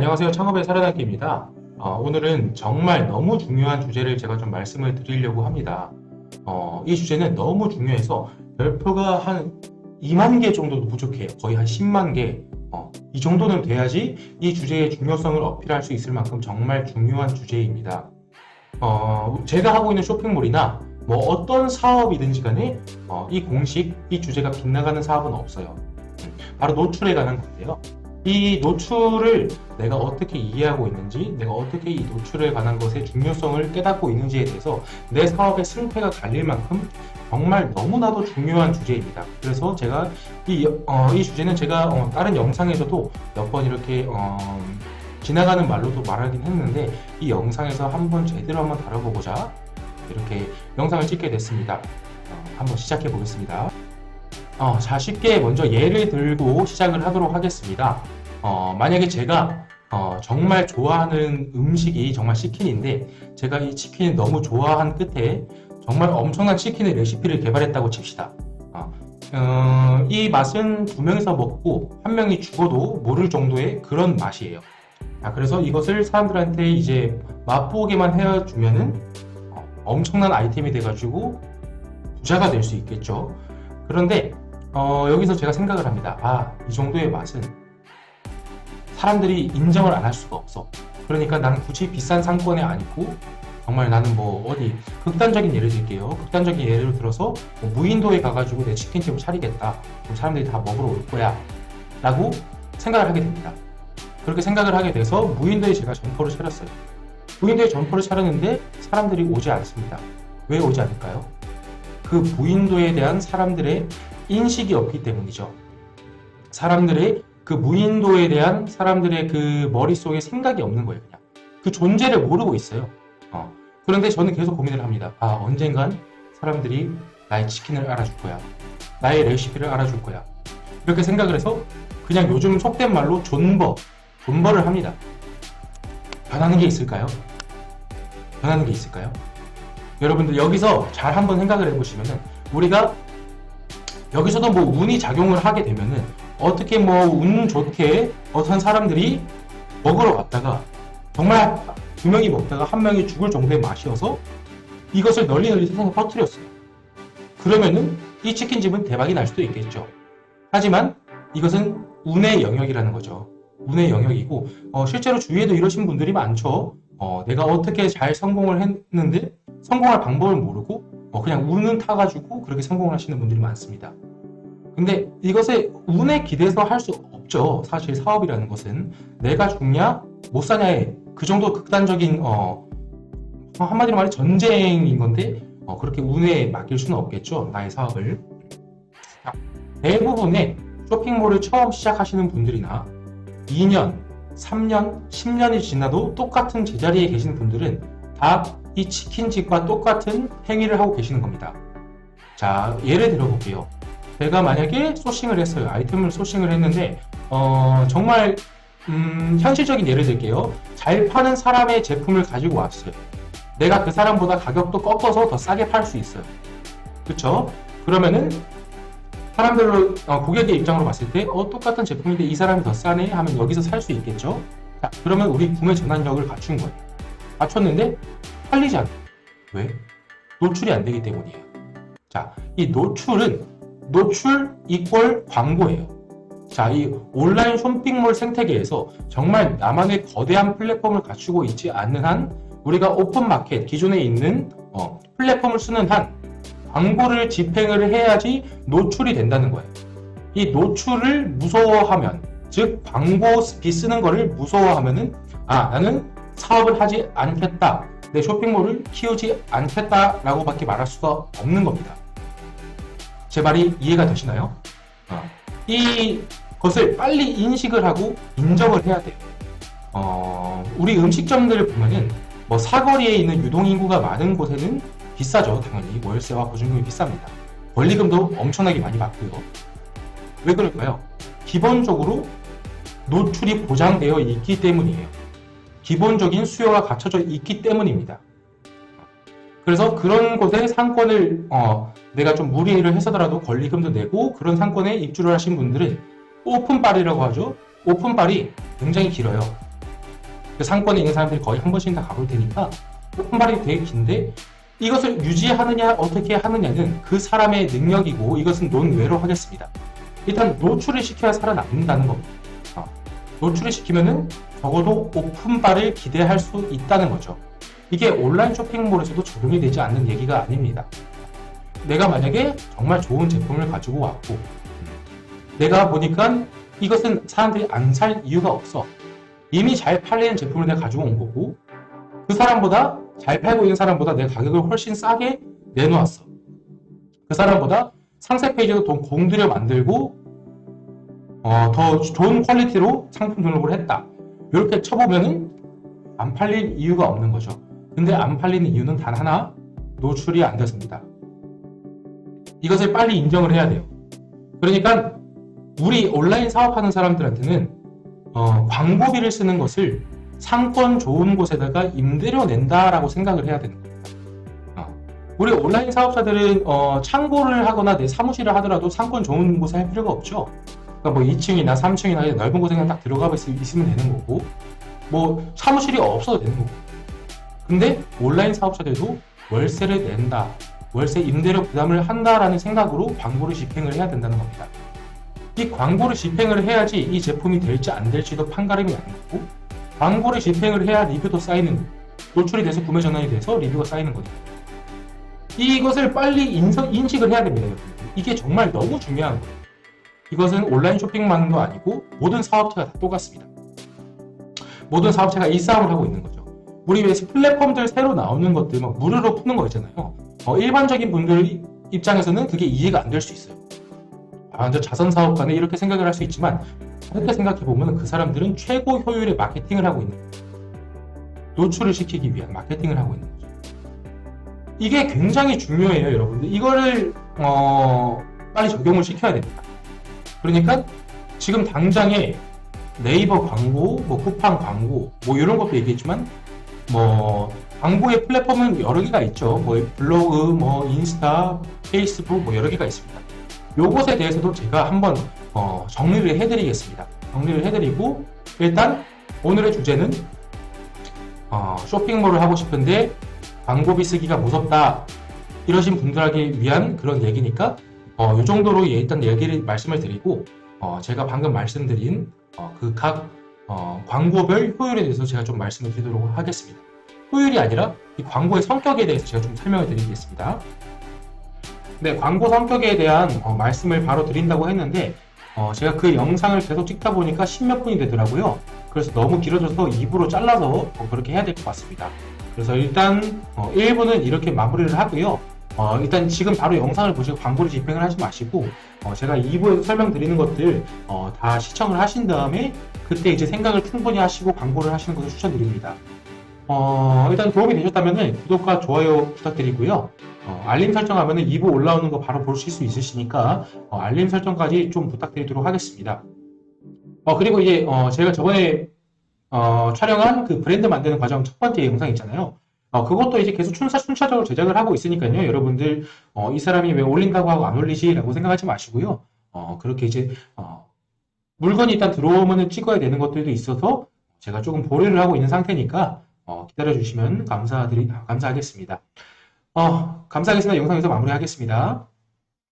안녕하세요. 창업의 살아남기입니다. 어, 오늘은 정말 너무 중요한 주제를 제가 좀 말씀을 드리려고 합니다. 어, 이 주제는 너무 중요해서 별표가 한 2만 개 정도도 부족해요. 거의 한 10만 개. 어, 이 정도는 돼야지 이 주제의 중요성을 어필할 수 있을 만큼 정말 중요한 주제입니다. 어, 제가 하고 있는 쇼핑몰이나 뭐 어떤 사업이든지 간에 어, 이 공식, 이 주제가 빗나가는 사업은 없어요. 음, 바로 관한 건데요. 이 노출을 내가 어떻게 이해하고 있는지, 내가 어떻게 이 노출에 관한 것의 중요성을 깨닫고 있는지에 대해서 내 사업의 승패가 갈릴 만큼 정말 너무나도 중요한 주제입니다. 그래서 제가 이, 어, 이 주제는 제가 어, 다른 영상에서도 몇 번 이렇게 어, 지나가는 말로도 말하긴 했는데 이 영상에서 한번 제대로 한번 다뤄보고자 이렇게 영상을 찍게 됐습니다. 어, 한번 시작해 보겠습니다. 어, 자, 쉽게 먼저 예를 들고 시작을 하도록 하겠습니다. 어, 만약에 제가 어, 정말 좋아하는 음식이 정말 치킨인데 제가 이 치킨을 너무 좋아한 끝에 정말 엄청난 치킨의 레시피를 개발했다고 칩시다. 어, 어, 이 맛은 두 명이서 먹고 한 명이 죽어도 모를 정도의 그런 맛이에요. 아, 그래서 이것을 사람들한테 이제 맛보기만 해주면은 어, 엄청난 아이템이 돼가지고 부자가 될 수 있겠죠. 그런데 어, 여기서 제가 생각을 합니다. 아, 이 정도의 맛은 사람들이 인정을 안 할 수가 없어. 그러니까 나는 굳이 비싼 상권에 아니고 정말 나는 뭐 어디 극단적인 예를 들게요. 극단적인 예를 들어서 뭐 무인도에 가가지고 내 치킨집을 차리겠다. 그럼 사람들이 다 먹으러 올 거야. 라고 생각을 하게 됩니다. 그렇게 생각을 하게 돼서 무인도에 제가 점포를 차렸어요. 무인도에 점포를 차렸는데 사람들이 오지 않습니다. 왜 오지 않을까요? 그 무인도에 대한 사람들의 인식이 없기 때문이죠. 사람들의 그 무인도에 대한 사람들의 그 머릿속에 생각이 없는 거예요. 그냥 그 존재를 모르고 있어요. 어. 그런데 저는 계속 고민을 합니다. 아 언젠간 사람들이 나의 치킨을 알아줄 거야. 나의 레시피를 알아줄 거야. 이렇게 생각을 해서 그냥 요즘 속된 말로 존버, 존버를 합니다. 변하는 게 있을까요? 변하는 게 있을까요? 여러분들 여기서 잘 한번 생각을 해보시면은 우리가 여기서도 뭐 운이 작용을 하게 되면은 어떻게 뭐 운 좋게 어떤 사람들이 먹으러 갔다가 정말 두 명이 먹다가 한 명이 죽을 정도의 맛이어서 이것을 널리 널리 세상에 퍼뜨렸어요. 그러면은 이 치킨집은 대박이 날 수도 있겠죠. 하지만 이것은 운의 영역이라는 거죠. 운의 영역이고 어, 실제로 주위에도 이러신 분들이 많죠. 어, 내가 어떻게 잘 성공을 했는데 성공할 방법을 모르고 어, 그냥 운은 타가지고 그렇게 성공을 하시는 분들이 많습니다. 근데 이것에 운에 기대서 할 수 없죠. 사실 사업이라는 것은 내가 죽냐 못 사냐의 그 정도 극단적인 어, 한마디로 말해 전쟁인 건데 어, 그렇게 운에 맡길 수는 없겠죠. 나의 사업을. 자, 대부분의 쇼핑몰을 처음 시작하시는 분들이나 2년, 3년, 10년이 지나도 똑같은 제자리에 계신 분들은 다 이 치킨집과 똑같은 행위를 하고 계시는 겁니다. 자, 예를 들어 볼게요. 제가 만약에 소싱을 했어요. 아이템을 소싱을 했는데, 어, 정말, 음, 현실적인 예를 들게요. 잘 파는 사람의 제품을 가지고 왔어요. 내가 그 사람보다 가격도 꺾어서 더 싸게 팔 수 있어요. 그쵸? 그러면은, 사람들로, 어, 고객의 입장으로 봤을 때, 어, 똑같은 제품인데 이 사람이 더 싸네? 하면 여기서 살 수 있겠죠? 자, 그러면 우리 구매 전환력을 갖춘 거예요. 갖췄는데, 팔리지 않아요. 왜? 노출이 안 되기 때문이에요. 자, 이 노출은 노출 이퀄 광고예요. 자, 이 온라인 쇼핑몰 생태계에서 정말 나만의 거대한 플랫폼을 갖추고 있지 않는 한 우리가 오픈 마켓 기존에 있는 어, 플랫폼을 쓰는 한 광고를 집행을 해야지 노출이 된다는 거예요. 이 노출을 무서워하면 즉 광고비 쓰는 거를 무서워하면은 아 나는 사업을 하지 않겠다 내 쇼핑몰을 키우지 않겠다 라고 밖에 말할 수가 없는 겁니다. 제 말이 이해가 되시나요? 어, 이 것을 빨리 인식을 하고 인정을 해야 돼요. 어, 우리 음식점들을 보면은 뭐 사거리에 있는 유동인구가 많은 곳에는 비싸죠. 당연히 월세와 보증금이 비쌉니다. 권리금도 엄청나게 많이 받고요. 왜 그럴까요? 기본적으로 노출이 보장되어 있기 때문이에요. 기본적인 수요가 갖춰져 있기 때문입니다. 그래서 그런 곳에 상권을 어, 내가 좀 무리를 해서더라도 권리금도 내고 그런 상권에 입주를 하신 분들은 오픈빨이라고 하죠. 오픈빨이 굉장히 길어요. 그 상권에 있는 사람들이 거의 한 번씩 다 가볼 테니까 오픈발이 되게 긴데 이것을 유지하느냐 어떻게 하느냐는 그 사람의 능력이고 이것은 논외로 하겠습니다. 일단 노출을 시켜야 살아남는다는 겁니다. 어, 노출을 시키면은 적어도 오픈발을 기대할 수 있다는 거죠. 이게 온라인 쇼핑몰에서도 적용이 되지 않는 얘기가 아닙니다. 내가 만약에 정말 좋은 제품을 가지고 왔고 내가 보니까 이것은 사람들이 안 살 이유가 없어. 이미 잘 팔리는 제품을 내가 가지고 온 거고 그 사람보다 잘 팔고 있는 사람보다 내 가격을 훨씬 싸게 내놓았어. 그 사람보다 상세 페이지도 돈 공들여 만들고 어, 더 좋은 퀄리티로 상품 등록을 했다. 이렇게 쳐보면은 안 팔릴 이유가 없는 거죠. 근데 안 팔리는 이유는 단 하나 노출이 안 됐습니다. 이것을 빨리 인정을 해야 돼요. 그러니까 우리 온라인 사업하는 사람들한테는 어, 광고비를 쓰는 것을 상권 좋은 곳에다가 임대료 낸다라고 생각을 해야 되는 겁니다. 어, 우리 온라인 사업자들은 어, 창고를 하거나 내 사무실을 하더라도 상권 좋은 곳에 할 필요가 없죠. 그러니까 뭐 2층이나 3층이나 넓은 곳에 그냥 딱 들어가 있으면 되는 거고 뭐 사무실이 없어도 되는 거고 근데 온라인 사업자들도 월세를 낸다 월세 임대료 부담을 한다라는 생각으로 광고를 집행을 해야 된다는 겁니다. 이 광고를 집행을 해야지 이 제품이 될지 안 될지도 판가름이 나는 거고 광고를 집행을 해야 리뷰도 쌓이는 거고 노출이 돼서 구매 전환이 돼서 리뷰가 쌓이는 거죠. 이것을 빨리 인성, 인식을 해야 됩니다. 여러분. 이게 정말 너무 중요한 거예요. 이것은 온라인 쇼핑만도 아니고 모든 사업체가 다 똑같습니다. 모든 사업체가 이 싸움을 하고 있는 거죠. 우리 왜 플랫폼들 새로 나오는 것들 막 무료로 푸는 거 있잖아요. 어, 일반적인 분들 입장에서는 그게 이해가 안 될 수 있어요. 아, 완전 자선 사업가네 이렇게 생각을 할 수 있지만 이렇게 생각해 보면 그 사람들은 최고 효율의 마케팅을 하고 있는 거예요. 노출을 시키기 위한 마케팅을 하고 있는 거죠. 이게 굉장히 중요해요, 여러분들. 이거를 어, 빨리 적용을 시켜야 됩니다. 그러니까 지금 당장에 네이버 광고, 뭐 쿠팡 광고, 뭐 이런 것도 얘기했지만 뭐 광고의 플랫폼은 여러 개가 있죠. 뭐 블로그, 뭐 인스타, 페이스북 뭐 여러 개가 있습니다. 요것에 대해서도 제가 한번 어, 정리를 해드리겠습니다. 정리를 해드리고 일단 오늘의 주제는 어, 쇼핑몰을 하고 싶은데 광고비 쓰기가 무섭다 이러신 분들에게 위한 그런 얘기니까 어, 이 정도로 예, 일단 얘기를 말씀을 드리고 어, 제가 방금 말씀드린 어, 그각 어, 광고별 효율에 대해서 제가 좀 말씀을 드리도록 하겠습니다. 효율이 아니라 이 광고의 성격에 대해서 제가 좀 설명을 드리겠습니다. 네, 광고 성격에 대한 어, 말씀을 바로 드린다고 했는데 어, 제가 그 영상을 계속 찍다 보니까 십몇 분이 되더라고요. 그래서 너무 길어져서 2부로 잘라서 어, 그렇게 해야 될 것 같습니다. 그래서 일단 어, 1부는 이렇게 마무리를 하고요. 어, 일단 지금 바로 영상을 보시고 광고를 집행을 하지 마시고 어, 제가 2부에서 설명드리는 것들 어, 다 시청을 하신 다음에 그때 이제 생각을 충분히 하시고 광고를 하시는 것을 추천드립니다. 어, 일단 도움이 되셨다면 구독과 좋아요 부탁드리고요. 어, 알림 설정하면 2부 올라오는 거 바로 보실 수 있으시니까 어, 알림 설정까지 좀 부탁드리도록 하겠습니다. 어, 그리고 이제 어, 제가 저번에 어, 촬영한 그 브랜드 만드는 과정 첫 번째 영상 있잖아요. 어, 그것도 이제 계속 순차, 순차적으로 제작을 하고 있으니까요. 여러분들, 어, 이 사람이 왜 올린다고 하고 안 올리지? 라고 생각하지 마시고요. 어, 그렇게 이제, 어, 물건이 일단 들어오면 찍어야 되는 것들도 있어서 제가 조금 보류를 하고 있는 상태니까, 어, 기다려주시면 감사드리, 감사하겠습니다. 어, 감사하겠습니다. 영상 에서 마무리하겠습니다.